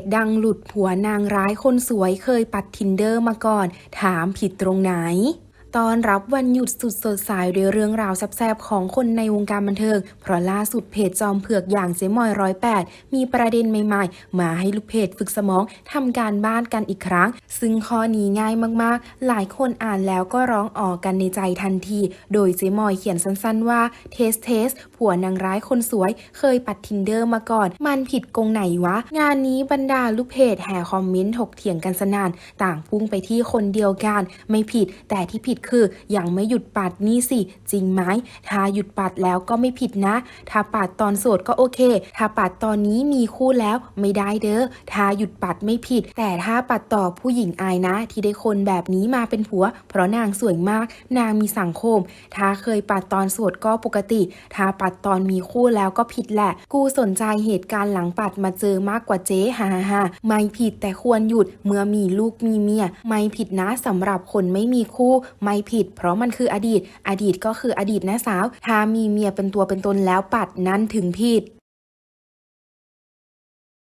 จดังหลุดผัวนางร้ายคนสวยเคยปัดทินเดอร์มาก่อน ถามผิดตรงไหน ตอนรับวันหยุดสุดสดใสด้วยเรื่องราวแซ่บๆของคนในวงการบันเทิง เพราะล่าสุดเพจจอมเผือกอย่างเจมอยร้อยแปดมีประเด็นใหม่ๆ มาให้ลูกเพจฝึกสมองทำการบ้านกันอีกครั้ง ซึ่งข้อนี้ง่ายมากๆ หลายคนอ่านแล้วก็ร้องออกกันในใจทันที โดยเจมอยเขียนสั้นๆว่าเทสเทสผัวนางร้ายคนสวย เคยปัดทินเดอร์มาก่อน มันผิดกงไหนวะ งานนี้บรรดาลูกเพจแห่คอมเมนต์ถกเถียงกันสนานต่างพุ่งไปที่คนเดียวกัน ไม่ผิดแต่ที่ผิดคือยังไม่หยุดปัดนี่สิ จริงไหมถ้าหยุดปัดแล้วก็ไม่ผิดนะ ถ้าปัดตอนโสดก็โอเค ถ้าปัดตอนนี้มีคู่แล้วไม่ได้เด้อถ้าหยุดปัดไม่ผิด แต่ถ้าปัดต่อผู้หญิงอายนะ ที่ได้คนแบบนี้มาเป็นผัว เพราะนางสวยมาก นางมีสังคม ถ้าเคยปัดตอนโสดก็ปกติ ถ้าปัดตอนมีคู่แล้วก็ผิดแหละ กูสนใจเหตุการณ์หลังปัดมาเจอมากกว่าเจ๊ฮ่าฮ่าไม่ผิดแต่ควรหยุดเมื่อมีลูกมีเมีย ไม่ผิดนะสำหรับคนไม่มีคู่ ไม่ผิด เพราะมันคืออดีต อดีตก็คืออดีตนะสาว ถ้ามีเมียเป็นตัวเป็นตนแล้วปัดนั้นถึงผิด